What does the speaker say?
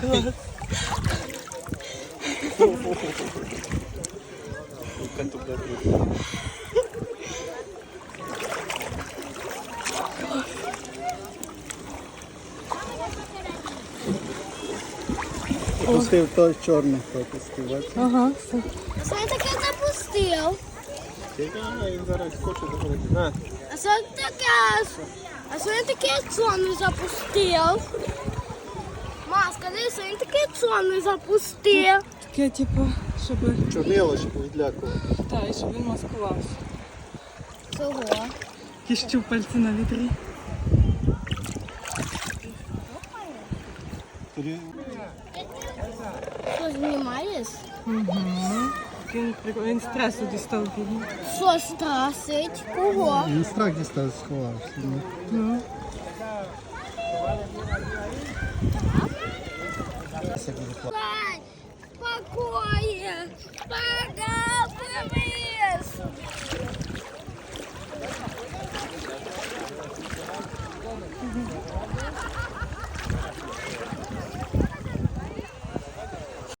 Клас. Пустив той чорний пропустив. бачиш? Ага, все. А що я таке запустив? Чекай, він зараз хоче договорити. На. А що я таке? А що я таке чорне запустив? Ма, скажи, що я таке чорне запустив? Таке, типу, щоб, Чорнило, щоб відлякував. та, і щоб він маскувався. Чого? Якісь щупальці на вітрі. Що знімаєш? Він, прикол- він стресу дістав. Що страсить? Кого? Він страх дістав, сховався. ну. Це буде